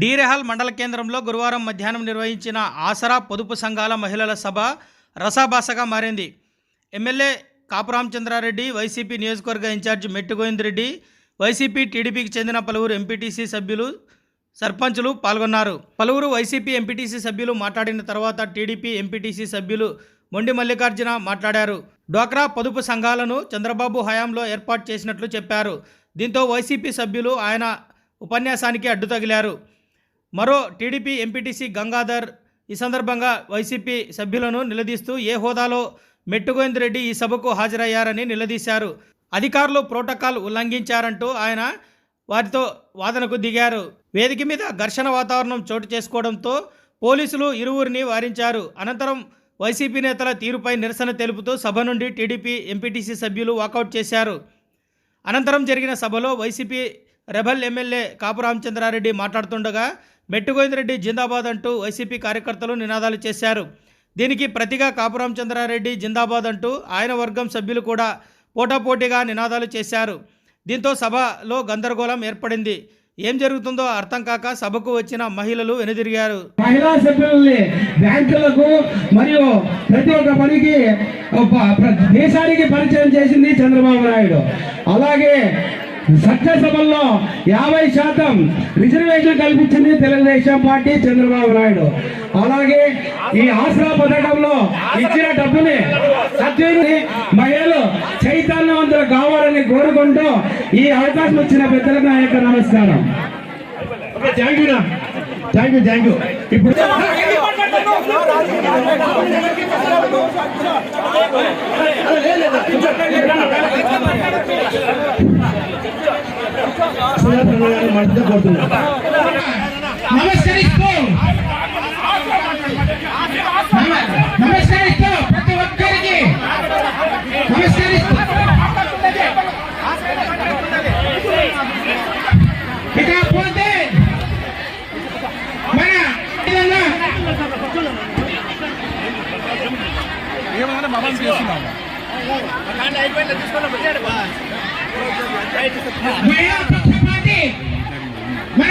డీరెహాల్ మండల కేంద్రంలో గురువారం మధ్యాహ్నం నిర్వహించిన ఆసరా పొదుపు సంఘాల మహిళల సభ రసాభాసగా మారింది. ఎమ్మెల్యే కాపురామచంద్రారెడ్డి వైసీపీ నియోజకవర్గ ఇన్ఛార్జ్ మెట్టుగోవిందరెడ్డి వైసీపీ టీడీపీకి చెందిన పలువురు ఎంపీటీసీ సభ్యులు సర్పంచులు పాల్గొన్నారు. పలువురు వైసీపీ ఎంపీటీసీ సభ్యులు మాట్లాడిన తర్వాత టీడీపీ ఎంపీటీసీ సభ్యులు మొండి మల్లికార్జున మాట్లాడారు. డ్వాక్రా పొదుపు సంఘాలను చంద్రబాబు హయాంలో ఏర్పాటు చేసినట్లు చెప్పారు. దీంతో వైసీపీ సభ్యులు ఆయన ఉపన్యాసానికి అడ్డు తగిలారు మరో టీడీపీ ఎంపీటీసీ గంగాధర్ ఈ సందర్భంగా వైసీపీ సభ్యులను నిలదీస్తూ ఏ హోదాలో మెట్టుగోవింద్ రెడ్డి ఈ సభకు హాజరయ్యారని నిలదీశారు. అధికారులు ప్రోటోకాల్ ఉల్లంఘించారంటూ ఆయన వారితో వాదనకు దిగారు. వేదిక మీద ఘర్షణ వాతావరణం చోటు చేసుకోవడంతో పోలీసులు ఇరువురిని వారించారు. అనంతరం వైసీపీ నేతల తీరుపై నిరసన తెలుపుతూ సభ నుండి టీడీపీ ఎంపీటీసీ సభ్యులు వాకౌట్ చేశారు. అనంతరం జరిగిన సభలో YCP rebel MLA Kapu Ramachandra Reddy మాట్లాడుతుండగా మెట్టుగోవిందరెడ్డి జిందాబాద్ అంటూ వైసీపీ కార్యకర్తలు నినాదాలు చేశారు. దీనికి ప్రతిగా కాపు రామచంద్రారెడ్డి జిందాబాద్ అంటూ ఆయన వర్గం సభ్యులు కూడా పోటాపోటీగా నినాదాలు చేశారు. దీంతో సభలో గందరగోళం ఏర్పడింది. ఏం జరుగుతుందో అర్థం కాక సభకు వచ్చిన మహిళలు వెనుదిరిగారు. మహిళా సభ్యుల్ని బ్యాంకులకు మరియు ప్రతి ఒక్క పనికి దేశానికి పరిచయం చేసింది చంద్రబాబు నాయుడు. అలాగే సభల్లో యాభై శాతం రిజర్వేషన్ కల్పించింది తెలుగుదేశం పార్టీ చంద్రబాబు నాయుడు. అలాగే ఈ ఆసరా పథకంలో ఇచ్చిన డబ్బుని సత్యుని మహిళలు చైతన్యవంతులు కావాలని కోరుకుంటూ ఈ అవకాశం ఇచ్చిన పెద్దలకు నా యొక్క నమస్కారం. Thank you thank you thank you. ఇప్పుడు నమస్కరిస్తూ నమ- నమస్కరిస్తూ ప్రతి ఒక్కరికి నమస్కరిస్తూ ఇకపోతే మన విధంగా మహిళా పక్షపాతి మన వైఎస్